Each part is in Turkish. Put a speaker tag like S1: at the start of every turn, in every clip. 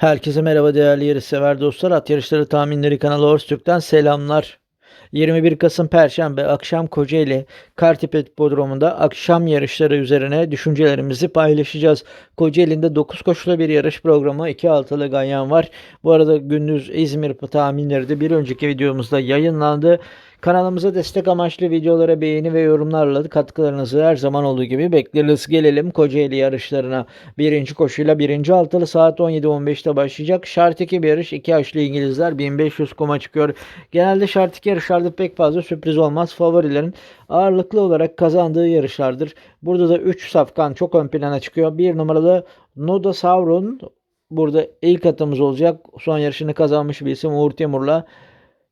S1: Herkese merhaba değerli yarışsever dostlar. At Yarışları Tahminleri kanalı Horstürk'ten selamlar. 21 Kasım Perşembe akşam Kocaeli Kartepe Hipodromu'nda akşam yarışları üzerine düşüncelerimizi paylaşacağız. Kocaeli'nde 9 koşulu bir yarış programı 2 altılı ganyan var. Bu arada gündüz İzmir tahminleri de bir önceki videomuzda yayınlandı. Kanalımıza destek amaçlı videolara beğeni ve yorumlarla katkılarınızı her zaman olduğu gibi bekleriz. Gelelim Kocaeli yarışlarına. Birinci koşuyla birinci altılı saat 17.15'te başlayacak. Şart 2 bir yarış. 2 yaşlı İngilizler 1500 kuma çıkıyor. Genelde şart 2 yarışlarda pek fazla sürpriz olmaz. Favorilerin ağırlıklı olarak kazandığı yarışlardır. Burada da 3 safkan çok ön plana çıkıyor. Bir numaralı Noda Sauron burada ilk atımız olacak. Son yarışını kazanmış bir isim Uğur Timur'la.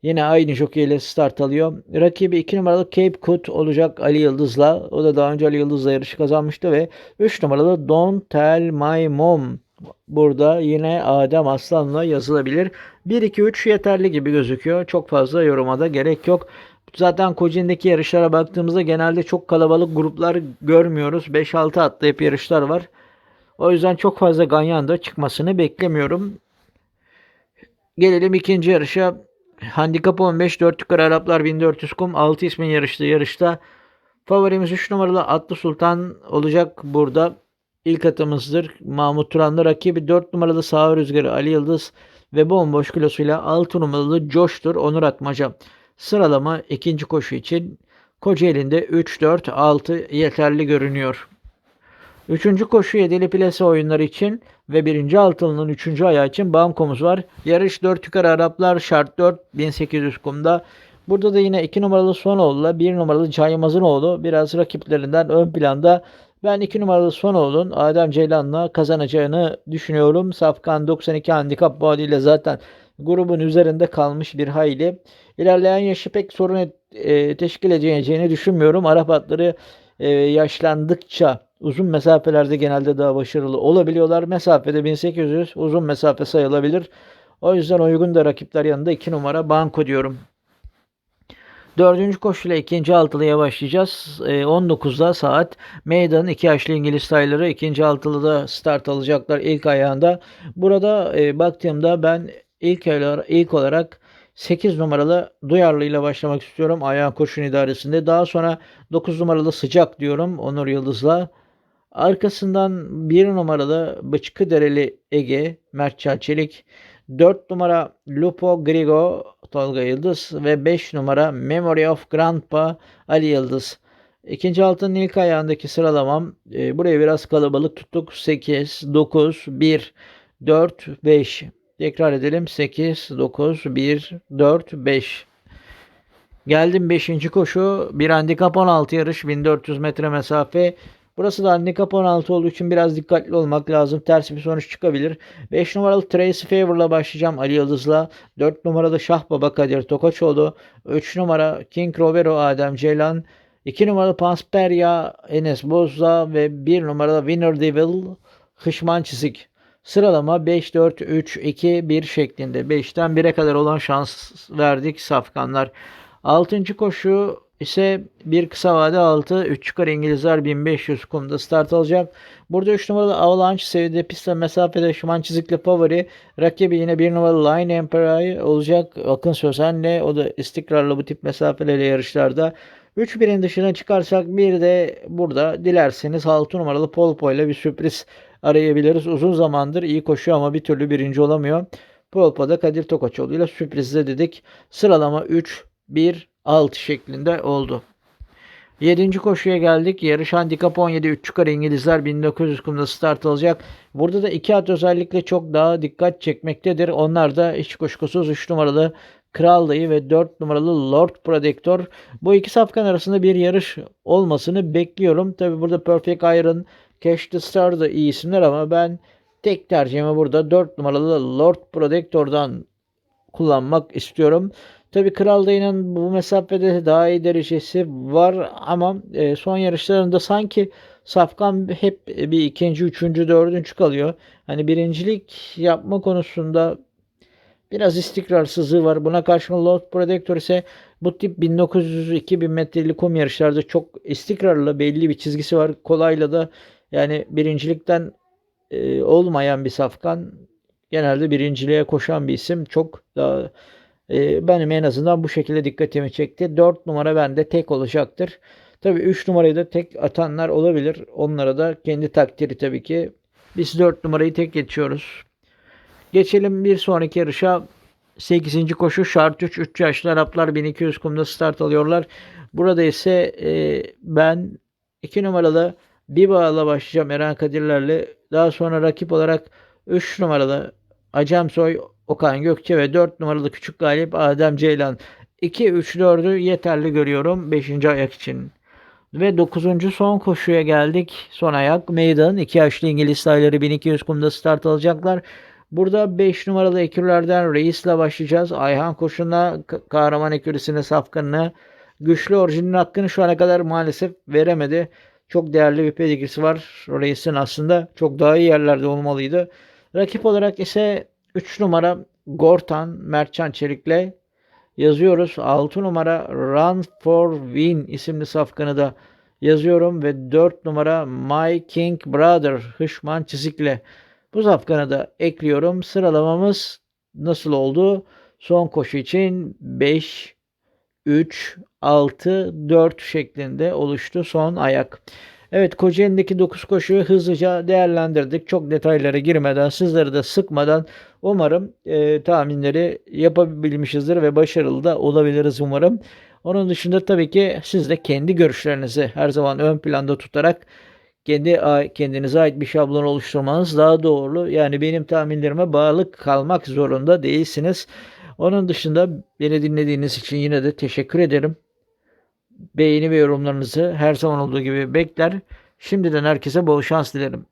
S1: Yine aynı jockey ile start alıyor. Rakibi 2 numaralı Cape Cod olacak Ali Yıldız'la. O da daha önce Ali Yıldız'la yarışı kazanmıştı ve 3 numaralı Don't Tell My Mom burada yine Adem Aslan'la yazılabilir. 1-2-3 yeterli gibi gözüküyor. Çok fazla yoruma da gerek yok. Zaten Kocaeli'ndeki yarışlara baktığımızda genelde çok kalabalık gruplar görmüyoruz. 5-6 atlayıp yarışlar var. O yüzden çok fazla ganyan da çıkmasını beklemiyorum. Gelelim ikinci yarışa. Handikap 15 4 yukarı Araplar 1400 kum 6 ismin yarıştığı yarışta favorimiz 3 numaralı Atlı Sultan olacak burada. İlk atımızdır. Mahmut Turan'la rakibi 4 numaralı Sağ Rüzgarı Ali Yıldız ve bomboş kilosuyla 6 numaralı Coştur Onur Atmaca. Sıralama ikinci koşu için Kocaeli'nde 3-4-6 yeterli görünüyor. Üçüncü koşu yedili plase oyunları için ve birinci altılının üçüncü ayağı için bankomuz var. Yarış 4 yukarı Araplar şart 4 1800 kumda. Burada da yine 2 numaralı Sonoğlu'la 1 numaralı Caymaz'ınoğlu biraz rakiplerinden ön planda. Ben 2 numaralı Sonoğlu'nun Adem Ceylan'la kazanacağını düşünüyorum. Safkan 92 handikap ile zaten grubun üzerinde kalmış bir hayli. İlerleyen yaşı pek sorun et, e, teşkil edeceğini düşünmüyorum. Arap atları e, yaşlandıkça uzun mesafelerde genelde daha başarılı olabiliyorlar. Mesafede 1800 uzun mesafe sayılabilir. O yüzden uygun da rakipler yanında 2 numara banko diyorum. Dördüncü koşuyla ikinci altılıya başlayacağız. E, 19'da saat meydan iki yaşlı İngiliz tayları ikinci altılıda start alacaklar ilk ayağında. Burada e, baktığımda ben ilk, ilk olarak 8 numaralı Duyarlı ile başlamak istiyorum ayağın koşun idaresinde. Daha sonra 9 numaralı Sıcak diyorum Onur Yıldız'la. Arkasından 1 numaralı Bıçkı Dereli Ege Mert Çelik. 4 numara Lupo Grigo Tolga Yıldız ve 5 numara Memory of Grandpa Ali Yıldız. İkinci altının ilk ayağındaki sıralamam e, burayı biraz kalabalık tuttuk. 8, 9, 1, 4, 5. Tekrar edelim. 8, 9, 1, 4, 5. Geldim 5. koşu. Bir handikap 16 yarış. 1400 metre mesafe. Burası da handikap 16 olduğu için biraz dikkatli olmak lazım. Ters bir sonuç çıkabilir. 5 numaralı Tracy Favor'la başlayacağım Ali Yıldız'la. 4 numaralı Şah Baba Kadir Tokaçoğlu. 3 numara King Robero Adem Ceylan. 2 numaralı Pansperya Enes Bozda ve 1 numaralı Winner Devil Hışman Çizik. Sıralama 5, 4, 3, 2, 1 şeklinde. 5'ten 1'e kadar olan şans verdik safkanlar. 6. koşu ise bir kısa vade 6, 3 çıkar İngilizler 1500 kumda start alacak. Burada 3 numaralı Avalanche seviyede pistte mesafede şuman çizikli favori. Rakibi yine 1 numaralı Line Emperor olacak. Akın Sözen'le o da istikrarlı bu tip mesafeleri yarışlarda. 3 birin dışına çıkarsak bir de burada dilerseniz 6 numaralı Polpo ile bir sürpriz arayabiliriz. Uzun zamandır iyi koşuyor ama bir türlü birinci olamıyor. Polpo'da Kadir Tokaçoğlu ile sürprizle dedik. Sıralama 3, 1, 6 şeklinde oldu. 7. koşuya geldik. Yarış handikap 17 3 çıkar İngilizler 1900 kumda start alacak. Burada da iki at özellikle çok daha dikkat çekmektedir. Onlar da hiç kuşkusuz 3 numaralı Kral Dayı ve 4 numaralı Lord Protector. Bu iki safkan arasında bir yarış olmasını bekliyorum. Tabi burada Perfect Iron, Cash the Star da iyi isimler ama ben tek tercihimi burada 4 numaralı Lord Protector'dan kullanmak istiyorum. Tabi Kral Dayı'nın bu mesafede daha iyi derecesi var ama e, son yarışlarında sanki Safkan hep bir ikinci, üçüncü, dördüncü kalıyor. Hani birincilik yapma konusunda biraz istikrarsızlığı var. Buna karşın Lord Protector ise bu tip 1900-2000 metreli kum yarışlarda çok istikrarlı belli bir çizgisi var. Kolayla da yani birincilikten e, olmayan bir safkan genelde birinciliğe koşan bir isim. Çok daha e, benim en azından bu şekilde dikkatimi çekti. 4 numara bende tek olacaktır. Tabii 3 numarayı da tek atanlar olabilir. Onlara da kendi takdiri tabii ki. Biz 4 numarayı tek geçiyoruz. Geçelim bir sonraki yarışa. 8. koşu şart 3 3 yaşlı Araplar 1200 kumda start alıyorlar. Burada ise e, ben 2 numaralı Biba'la başlayacağım Eren Kadirler'le. Daha sonra rakip olarak 3 numaralı Acemsoy Okan Gökçe ve 4 numaralı küçük galip Adem Ceylan. 2 3 4'ü yeterli görüyorum 5. ayak için. Ve 9. son koşuya geldik. Son ayak meydan. 2 yaşlı İngiliz sayıları 1200 kumda start alacaklar. Burada 5 numaralı ekürlerden Reis'le başlayacağız. Ayhan Koşun'la K- kahraman ekürüsüne safkanına güçlü orijinin hakkını şu ana kadar maalesef veremedi. Çok değerli bir pedigrisi var. Reis'in aslında çok daha iyi yerlerde olmalıydı. Rakip olarak ise 3 numara Gortan Mertcan Çelik'le yazıyoruz. 6 numara Run for Win isimli safkanı da yazıyorum ve 4 numara My King Brother Hışman Çizik'le bu safkanı da ekliyorum. Sıralamamız nasıl oldu? Son koşu için 5, 3, 6, 4 şeklinde oluştu son ayak. Evet Kocaeli'ndeki 9 koşuyu hızlıca değerlendirdik. Çok detaylara girmeden, sizleri de sıkmadan umarım e, tahminleri yapabilmişizdir ve başarılı da olabiliriz umarım. Onun dışında tabii ki siz de kendi görüşlerinizi her zaman ön planda tutarak kendi kendinize ait bir şablon oluşturmanız daha doğru. Yani benim tahminlerime bağlı kalmak zorunda değilsiniz. Onun dışında beni dinlediğiniz için yine de teşekkür ederim. Beğeni ve yorumlarınızı her zaman olduğu gibi bekler. Şimdiden herkese bol şans dilerim.